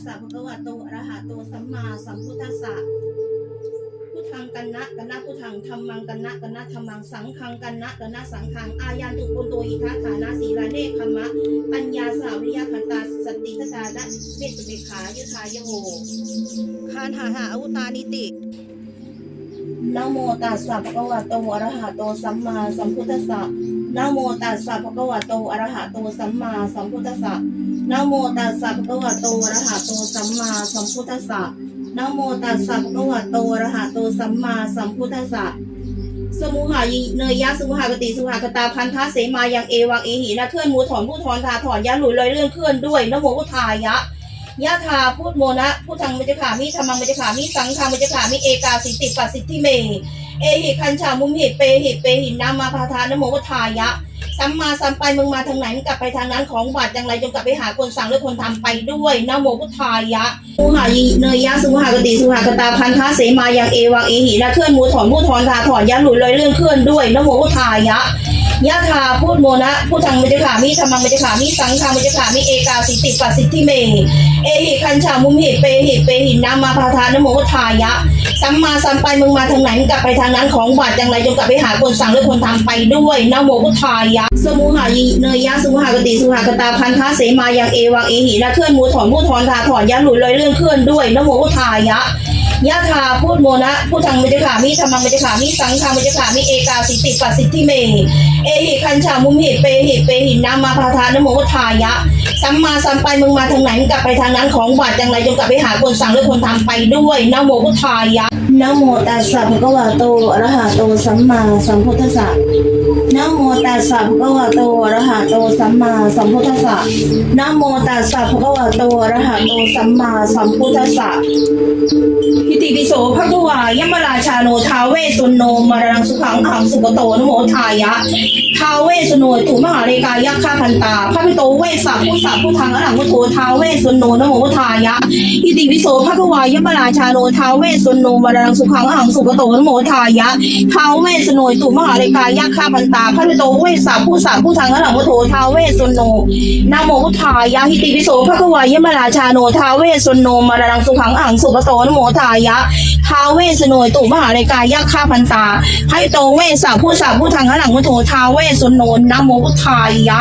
สสะภะคะวะโตอะระหะโตสัมมาสัมพุทธัสสะพุทธังกันนะกันนะพุทธังธรรมังกันนะกันนะธรรมังสังฆังกันนะกันนะสังฆังอายันตุปุนโตอิทัฐานะสีลาเนคขมะ ปัญญาสาวิริยคันตาสติทตานะเมตุเบขายุทายโหคานหาหาอุตานิติ นะโมตัสสะภะคะวะโตอะระหะโตสัมมาสัมพุทธัสสะนะโมตัสสะภะคะวะโตอะระหะโตสัมมาสัมพุทธัสสะนะโมตัสสะภะคะวะโตอะระหะโตสัมมาสัมพุทธัสสะนะโมตัสสะภะคะวะโตอะระหะโตสัมมาสัมพุทธัสสะสมุหายิเนยยะสมุหากติสมุหากตาพันธะเสมายังเอวังเอหินะเคลื่อนมูถอนผู้ถอนทาถอนยะหลุยลอยเลื่อนเคลื่อนด้วยนะโมพุทธายะ ยะธาพูดโมนะพูดทางมัจจขามิธรรมังมัจจขามิสังฆามัจจขามิเอกาสิติปัสสิทธิเม เอหิคัญชามุมหิเปหิเปหินนามาพาทานโมพุทายะสัมมาสัมไปมึงมาทางไหนมึงกลับไปทางนั้นของบาดจังไรจงกลับไปหาคนสั่งหรือคนทำไปด้วยนะโมพุทธายะมุหายิเนยยะสุหากติสุหากตาพันธะเสมายังเอวังเอหินะเคลื่อนมูถอนผู้ถอนทาถอนยะหลุยลอยเลื่อนเคลื่อนด้วยนะโมพุทธายะ ยะธาพูดโมนะพูดทางมัจจขามิธรรมังมัจจขามิสังฆามัจจขามิเอกาสิติปัสสิทธิเม เอหิคัญชามุมหิเปหิเปหินามาพาทานโมพุทายะ สัมมาสัมไปมึงมาทางไหนมึงกลับไปทางนั้นของบาดจังไรจงกลับไปหาคนสั่งหรือคนทำไปด้วยนโมพุทายะ สมุหายิเนยยะสมุหากติสุหากตาพันธะเสมายังเอวังเอหินะเคลื่อนมูถอนผู้ถอนทาถอนยะหลุยลอยเลื่อนเคลื่อนด้วยนโมพุทายะ ยะธาพูดโมนะพูดทางมัจจขามิธรรมังมัจจขามิสังฆามัจจขามิเอกาสิติปัสสิทธิเม เอหิคัญชามุมหิเปหิเปหินามาพาทานโมพุทายะ สัมมาสัมไปมึงมาทางไหนกลับไปทางนั้นของบาดจังไรจงกลับไปหาคนสั่งหรือคนทำไปด้วยนโมพุทธายะนโมตัสสะภะคะวะโตอะระหะโตสัมมาสัมพุทธัสสะ นะโมตัสสะภะคะวะโตอะระหะโตสัมมาสัมพุทธัสสะนะโมตัสสะภะคะวะโตอะระหะโตสัมมาสัมพุทธัสสะพิติปิโสภะคะวายมราชาโนทาเวสุนโนมรณงสุขังขังสุปโตนโมทายะทาเวสุโนตุมหาเรกายะฆาพันตาพระพิโตเวสสัพพุสัพพุทางอรหังพุทโธทาเวสุนโนนโมทายะพิติปิโสภะคะวายมราชาโนทาเวสุนโนมรณงสุขังขังสุปโตนโมทายะทาเวสสุโนตุมหาเรกายะฆาพันตาพระพิโตเวสสาผู้สัพพุทางอรหังพุทโทาเวสุนโนนาโมพุทายะหิติปิโสพระกวายมราชาโนทาเวสุนโนมารังสุขังอังสุปโตนโมทายะท้าเวสโนตุมหาเลกายยักษ์ข้าพันตาให้โตเวสสาผู้สาผู้ทางหลังมุโถท้าเวสุนโนนาโมพุทายะ